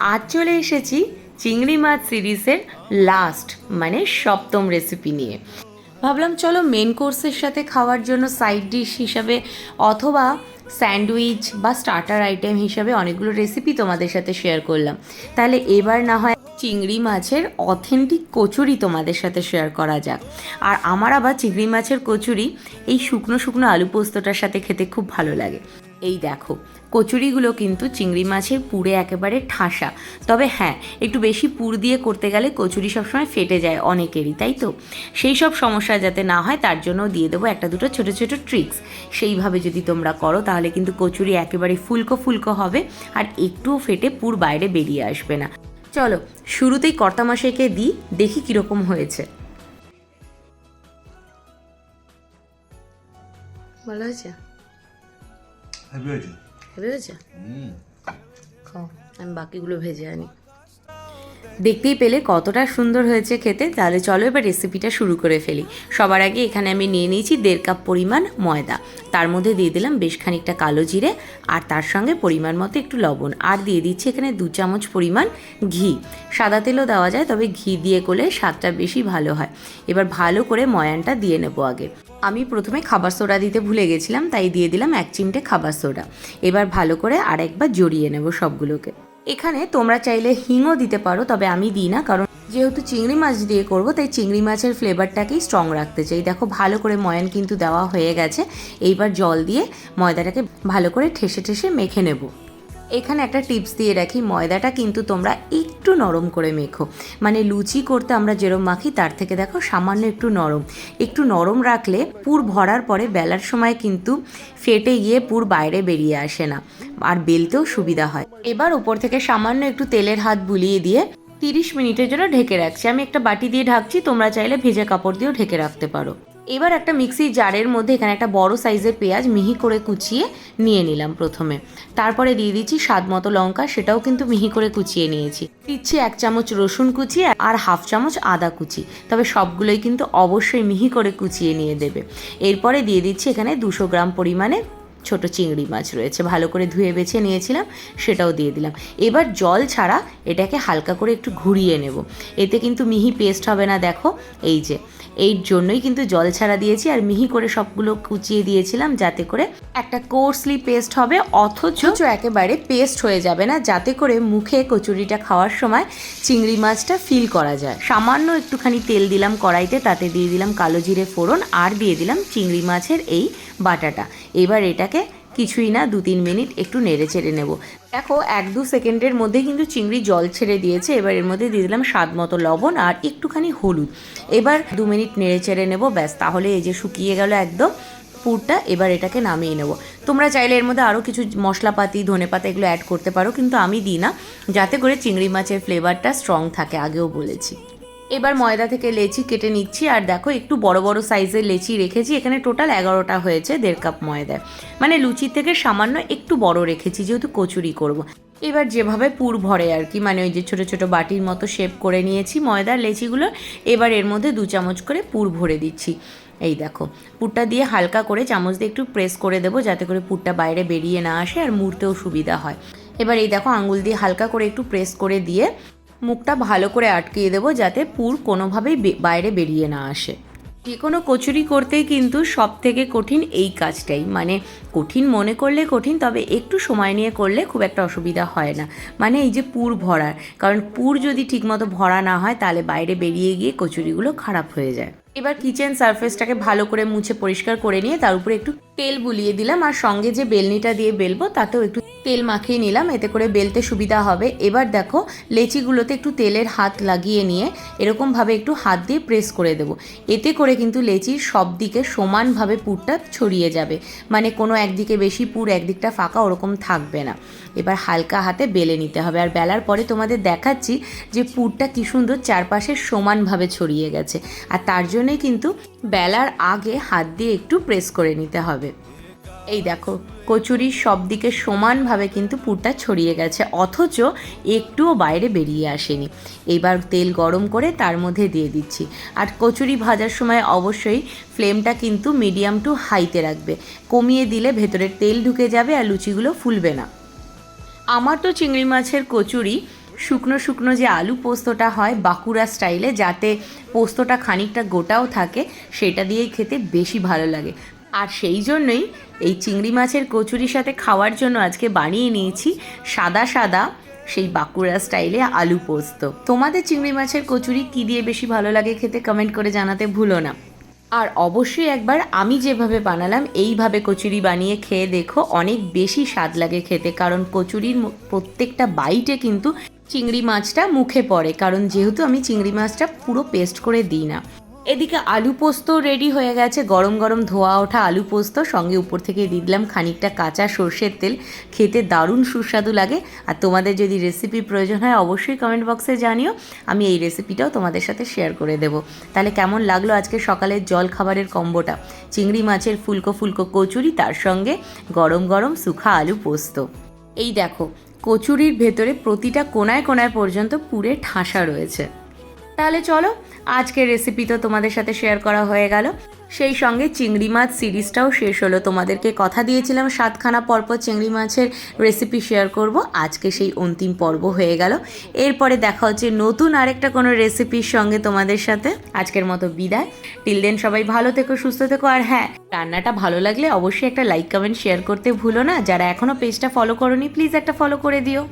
আজ চলে এসেছি চিংড়ি মাছ সিরিজের লাস্ট মানে সপ্তম রেসিপি নিয়ে। ভাবলাম চলো মেন কোর্সের সাথে খাওয়ার জন্য সাইড ডিশ হিসাবে অথবা স্যান্ডউইচ বা স্টার্টার আইটেম হিসাবে অনেকগুলো রেসিপি তোমাদের সাথে শেয়ার করলাম। তাহলে এবার না হয় চিংড়ি মাছের অথেন্টিক কচুরি তোমাদের সাথে শেয়ার করা যাক। আর আমার আবার চিংড়ি মাছের কচুরি এই শুকনো শুকনো আলু পোস্তটার সাথে খেতে খুব ভালো লাগে। এই দেখো, কচুরিগুলো কিন্তু চিংড়ি মাছের পুরে একেবারে ঠাসা। তবে হ্যাঁ একটু বেশি পুর দিয়ে করতে গেলে কচুরি সবসময় ফেটে যায় অনেকেরই, তাই তো? সেই সব সমস্যা যাতে না হয়, তার জন্য দিয়ে দেবো একটা দুটো ছোটো ছোটো ট্রিক্স সেইভাবে যদি তোমরা করো, তাহলে কিন্তু কচুরি একেবারে ফুলকো ফুলকো হবে, আর একটুও ফেটে পুর বাইরে বেরিয়ে আসবে না। চলো, শুরুতেই কর্তামশাইকে দিই, দেখি কীরকম হয়েছে। ভালো হয়েছে? হেভি হয়েছে হেভি হয়েছে খাও আমি বাকিগুলো ভেজে আনি। দেখতেই পেলে কতটা সুন্দর হয়েছে খেতে। তাহলে চলো এবার রেসিপিটা শুরু করে ফেলি। সবার আগে এখানে আমি নিয়ে নিয়েছি দেড় কাপ পরিমাণ ময়দা। তার মধ্যে দিয়ে দিলাম বেশ খানিকটা কালো জিরে আর তার সঙ্গে পরিমাণ মতো একটু লবণ। আর দিয়ে দিচ্ছি এখানে দু চামচ পরিমাণ ঘি। সাদা তেলও দেওয়া যায় তবে ঘি দিয়ে করলে স্বাদটা বেশি ভালো হয়। এবার ভালো করে ময়ানটা দিয়ে নেব আগে। আমি প্রথমে খাবার সোডা দিতে ভুলে গেছিলাম, তাই দিয়ে দিলাম এক চিমটে খাবার সোডা। এবার ভালো করে আরেকবার জড়িয়ে নেব সবগুলোকে। এখানে তোমরা চাইলে হিংও দিতে পারো, তবে আমি দিই না, কারণ যেহেতু চিংড়ি মাছ দিয়ে করব, তাই চিংড়ি মাছের ফ্লেভারটাকেই স্ট্রং রাখতে চাই। দেখো, ভালো করে ময়ান কিন্তু দেওয়া হয়ে গেছে। এইবার জল দিয়ে ময়দাটাকে ভালো করে ঠেসে ঠেসে মেখে নেব। এখানে একটা টিপস দিয়ে রাখি, ময়দাটা কিন্তু তোমরা একটু নরম করে মেখো। মানে লুচি করতে আমরা যেরম মাখি, তার থেকে দেখো সামান্য একটু নরম। একটু নরম রাখলে পুর ভরার পরে বেলার সময় কিন্তু ফেটে গিয়ে পুর বাইরে বেরিয়ে আসে না, আর বেলতেও সুবিধা হয়। এবার উপর থেকে সামান্য একটু তেলের হাত বুলিয়ে দিয়ে তিরিশ মিনিটের জন্য ঢেকে রাখছি। আমি একটা বাটি দিয়ে ঢাকছি, তোমরা চাইলে ভেজা কাপড় দিয়েও ঢেকে রাখতে পারো। এবার একটা মিক্সি জারের মধ্যে এখানে একটা বড় সাইজের পেঁয়াজ মিহি করে কুচিয়ে নিয়ে নিলাম প্রথমে। তারপরে দিয়ে দিচ্ছি স্বাদ মতো লঙ্কা, সেটাও কিন্তু মিহি করে কুচিয়ে নিয়েছি। দিচ্ছি এক চামচ রসুন কুচি আর হাফ চামচ আদা কুচি। তবে সবগুলোই কিন্তু অবশ্যই মিহি করে কুচিয়ে নিয়ে দেবে। এরপরে দিয়ে দিচ্ছি এখানে দুশো গ্রাম পরিমাণে ছোট চিংড়ি মাছ রয়েছে। ভালো করে ধুয়ে বেছে নিয়েছিলাম সেটাও দিয়ে দিলাম। এবার জল ছাড়া এটাকে হালকা করে একটু ঘুরিয়ে নেব। এতে কিন্তু মিহি পেস্ট হবে না দেখো এই যে। এই জন্যই কিন্তু জল ছাড়া দিয়েছি আর মিহি করে সবগুলো কুচিয়ে দিয়েছিলাম যাতে করে একটা কোর্সলি পেস্ট হবে অথচ একেবারে পেস্ট হয়ে যাবে না যাতে করে মুখে কচুরিটা খাওয়ার সময় চিংড়ি মাছটা ফিল করা যায়। সামান্য একটুখানি তেল দিলাম কড়াইতে তাতে দিয়ে দিলাম কালো জিরে ফোড়ন আর দিয়ে দিলাম চিংড়ি মাছের এই বাটাটা। এবার এটাকে কিছুই না, দু তিন মিনিট একটু নেড়ে চেড়ে নেব। দেখো, এক দু সেকেন্ডের মধ্যে কিন্তু চিংড়ি জল ছেড়ে দিয়েছে। এবার এর মধ্যে দিয়ে দিলাম স্বাদ মতো লবণ আর একটুখানি হলুদ। এবার দু মিনিট নেড়ে চেড়ে নেব, ব্যাস। তাহলে এই যে শুকিয়ে গেল একদম, পুরটা এবার এটাকে নামিয়ে নেব। তোমরা চাইলে এর মধ্যে আরও কিছু মশলাপাতি, ধনেপাতা এগুলো অ্যাড করতে পারো, কিন্তু আমি দিই না, যাতে করে চিংড়ি মাছের ফ্লেভারটা স্ট্রং থাকে, আগেও বলেছি। এবার ময়দা থেকে লেচি কেটে নিচ্ছি, আর দেখো একটু বড় বড় সাইজের লেচি রেখেছি, এখানে টোটাল এগারোটা হয়েছে দেড় কাপ ময়দায় মানে লুচির থেকে সামান্য একটু বড় রেখেছি, যেহেতু কচুরি করব। এবার যেভাবে পুর ভরে আর কি মানে ওই যে ছোটো ছোটো বাটির মতো শেপ করে নিয়েছি ময়দার লেচিগুলো, এবার এর মধ্যে দু চামচ করে পুর ভরে দিচ্ছি। এই দেখো, পুরটা দিয়ে হালকা করে চামচ দিয়ে একটু প্রেস করে দেবো, যাতে করে পুরটা বাইরে বেরিয়ে না আসে আর মুড়তেও সুবিধা হয়। এবার এই দেখো আঙুল দিয়ে হালকা করে একটু প্রেস করে দিয়ে মুখটা ভালো করে আটকিয়ে দেবো যাতে পুর কোনোভাবেই বাইরে বেরিয়ে না আসে। যে কোনো কচুরি করতেই কিন্তু সব থেকে কঠিন এই কাজটাই। মানে কঠিন মনে করলে কঠিন, তবে একটু সময় নিয়ে করলে খুব একটা অসুবিধা হয় না। মানে এই যে পুর ভরা কারণ পুর যদি ঠিকমতো ভরা না হয়, তাহলে বাইরে বেরিয়ে গিয়ে কচুরিগুলো খারাপ হয়ে যায়। এবার কিচেন সারফেসটাকে ভালো করে মুছে পরিষ্কার করে নিয়ে তার উপরে একটু তেল বুলিয়ে দিলাম আর সঙ্গে যে বেলনিটা দিয়ে বেলবো তাতেও একটু তেল মাখিয়ে নিলাম, এতে করে বেলতে সুবিধা হবে। এবার দেখো, লেচিগুলোতে একটু তেলের হাত লাগিয়ে নিয়ে এরকমভাবে একটু হাত দিয়ে প্রেস করে দেবো। এতে করে কিন্তু লেচির সব দিকে সমানভাবে পুরটা ছড়িয়ে যাবে। মানে কোনো একদিকে বেশি পুর, একদিকটা ফাঁকা ওরকম থাকবে না। এবার হালকা হাতে বেলে নিতে হবে। আর বেলার পরে তোমাদের দেখাচ্ছি যে পুরটা কি সুন্দর চারপাশে সমানভাবে ছড়িয়ে গেছে। আর তার জন্যই কিন্তু বেলার আগে হাত দিয়ে একটু প্রেস করে নিতে হবে। এই দেখো, কচুরির সব দিকে সমানভাবে কিন্তু পুরটা ছড়িয়ে গেছে, অথচ একটুও বাইরে বেরিয়ে আসেনি। এবার তেল গরম করে তার মধ্যে দিয়ে দিচ্ছি। আর কচুরি ভাজার সময় অবশ্যই ফ্লেমটা কিন্তু মিডিয়াম টু হাইতে রাখবে। কমিয়ে দিলে ভেতরের তেল ঢুকে যাবে আর লুচিগুলো ফুলবে না। আমার তো চিংড়ি মাছের কচুরি শুকনো শুকনো যে আলু পোস্তটা হয় বাঁকুড়া স্টাইলে, যাতে পোস্তটা খানিকটা গোটাও থাকে, সেটা দিয়েই খেতে বেশি ভালো লাগে। আর সেই জন্যই এই চিংড়ি মাছের কচুরির সাথে খাওয়ার জন্য আজকে বানিয়ে নিয়েছি সাদা সাদা সেই বাঁকুড়া স্টাইলে আলু পোস্ত। তোমাদের চিংড়ি মাছের কচুরি কী দিয়ে বেশি ভালো লাগে খেতে কমেন্ট করে জানাতে ভুলো না। আর অবশ্যই একবার আমি যেভাবে বানালাম, এইভাবে কচুরি বানিয়ে খেয়ে দেখো, অনেক বেশি স্বাদ লাগে খেতে, কারণ কচুরির প্রত্যেকটা বাইটে কিন্তু চিংড়ি মাছটা মুখে পড়ে, কারণ যেহেতু আমি চিংড়ি মাছটা পুরো পেস্ট করে দিই না। এদিকে আলু পোস্ত রেডি হয়ে গেছে, গরম গরম ধোয়া ওঠা আলু পোস্ত, সঙ্গে উপর থেকে দিয়ে দিলাম খানিকটা কাঁচা সর্ষের তেল। খেতে দারুণ সুস্বাদু লাগে, আর তোমাদের যদি রেসিপি প্রয়োজন হয় অবশ্যই কমেন্ট বক্সে জানিও, আমি এই রেসিপিটাও তোমাদের সাথে শেয়ার করে দেবো। তাহলে কেমন লাগল আজকে সকালের জল খাবারের কম্বোটা চিংড়ি মাছের ফুলকো ফুলকো কচুরি, তার সঙ্গে গরম গরম সুখা আলু পোস্ত। এই দেখো কচুরির ভেতরে প্রতিটা কোনায় কোনায় পর্যন্ত পুরে ঠাসা রয়েছে। তাহলে চলো, আজকের রেসিপি তো তোমাদের সাথে শেয়ার করা হয়ে গেল। সেই সঙ্গে চিংড়ি মাছ সিরিজটাও শেষ হলো। তোমাদেরকে কথা দিয়েছিলাম, সাতখানা পরপর চিংড়ি মাছের রেসিপি শেয়ার করব। আজকে সেই অন্তিম পর্ব হয়ে গেল। এরপরে দেখা হচ্ছে নতুন আরেকটা কোনো রেসিপির সঙ্গে তোমাদের সাথে। আজকের মতো বিদায়। টিল দেন সবাই ভালো থেকো, সুস্থ থেকো। আর হ্যাঁ রান্নাটা ভালো লাগলে অবশ্যই একটা লাইক কমেন্ট শেয়ার করতে ভুলো না। যারা এখনও পেজটা ফলো করোনি প্লিজ একটা ফলো করে দিও।